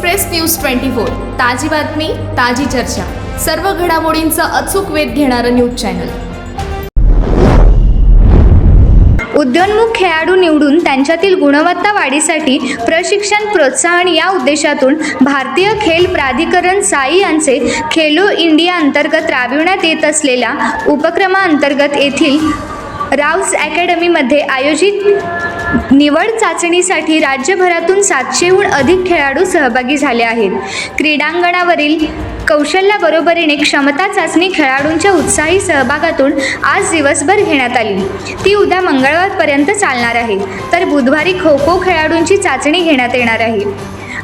Express news twenty four. ताजी बातमी ताजी चर्चा. सर्व घडामोडींचा अचूक वेध घेणारं न्यूज चॅनल. उद्योन्मुख खेळाडू निवडून त्यांच्यातील गुणवत्ता वाढीसाठी प्रशिक्षण प्रोत्साहन या उद्देशातून भारतीय खेल प्राधिकरण साई यांचे खेलो इंडिया अंतर्गत राबविण्यात येत असलेल्या उपक्रमाअंतर्गत येथील राऊस अकॅडमीमध्ये आयोजित निवड चाचणीसाठी राज्यभरातून सातशेहून अधिक खेळाडू सहभागी झाले आहेत. क्रीडांगणावरील कौशल्याबरोबरीने क्षमता चाचणी खेळाडूंच्या उत्साही सहभागातून आज दिवसभर घेण्यात आली. ती उद्या मंगळवारपर्यंत चालणार आहे. तर बुधवारी खो खो खेळाडूंची चाचणी घेण्यात येणार आहे.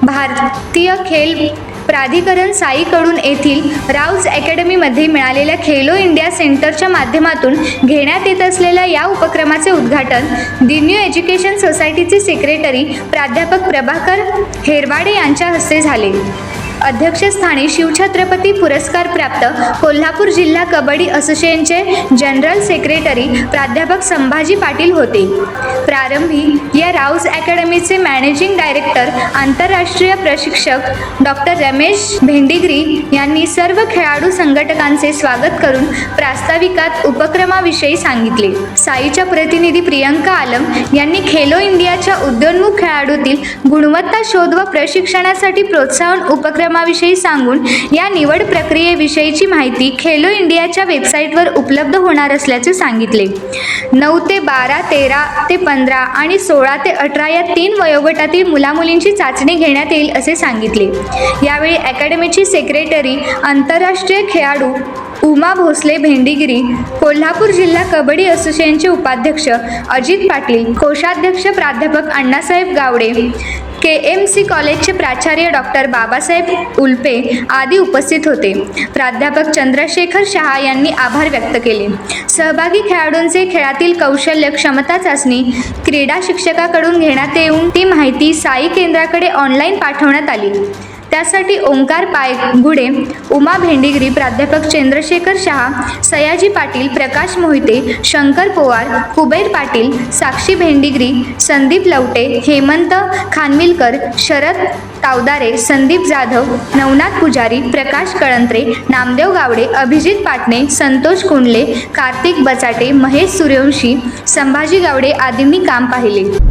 भारतीय खेल प्राधिकरण साईकडून येथील राऊज अकॅडमीमध्ये मिळालेल्या खेलो इंडिया सेंटरच्या माध्यमातून घेण्यात येत असलेल्या या उपक्रमाचे उद्घाटन दि न्यू एज्युकेशन सोसायटीचे सेक्रेटरी प्राध्यापक प्रभाकर हेरवाडे यांच्या हस्ते झाले. अध्यक्षस्थानी शिवछत्रपती पुरस्कार प्राप्त कोल्हापूर जिल्हा कबड्डी असोसिएशनचे जनरल सेक्रेटरी प्राध्यापक संभाजी पाटील होते. प्रारंभी या राऊस अकॅडमीचे मॅनेजिंग डायरेक्टर आंतरराष्ट्रीय प्रशिक्षक डॉक्टर रमेश भेंडिग्री यांनी सर्व खेळाडू संघटकांचे स्वागत करून प्रास्ताविकात उपक्रमाविषयी सांगितले. साईच्या प्रतिनिधी प्रियंका आलम यांनी खेलो इंडियाच्या उद्योन्मुख खेळाडूतील गुणवत्ता शोध व प्रशिक्षणासाठी प्रोत्साहन उपक्रमाविषयी सांगून या निवड प्रक्रियेविषयीची माहिती खेलो इंडियाच्या वेबसाईटवर उपलब्ध होणार असल्याचे सांगितले. नऊ ते बारा तेरा ते पंधरा आणि सोळा ते अठरा या तीन वयोगटातील मुलामुलींची चाचणी घेण्यात येईल असे सांगितले. यावेळी अकॅडमीची सेक्रेटरी आंतरराष्ट्रीय खेळाडू उमा भोसले भेंडीगिरी कोल्हापूर जिल्हा कबड्डी असोसिएशनचे उपाध्यक्ष अजित पाटील कोषाध्यक्ष प्राध्यापक Annasaheb Gawade K M C कॉलेजचे प्राचार्य डॉक्टर बाबासाहेब उल्पे आदी उपस्थित होते. प्राध्यापक चंद्रशेखर शहा यांनी आभार व्यक्त केले. सहभागी खेळाडूंचे खेळातील कौशल्य क्षमता चाचणी क्रीडा शिक्षकाकडून घेण्यात येऊन ती माहिती साई केंद्राकडे ऑनलाईन पाठवण्यात आली. त्यासाठी ओंकार पायगुडे उमा भेंडिगिरी प्राध्यापक चंद्रशेखर शहा सयाजी पाटील प्रकाश मोहिते शंकर पोवार कुबेर पाटील साक्षी भेंडिगिरी संदीप लवटे हेमंत खानविलकर शरद तावदारे संदीप जाधव नवनाथ पुजारी प्रकाश कळंत्रे नामदेव गावडे अभिजित पाटणे संतोष कुंडले कार्तिक बचाटे महेश सूर्यवंशी संभाजी गावडे आदींनी काम पाहिले.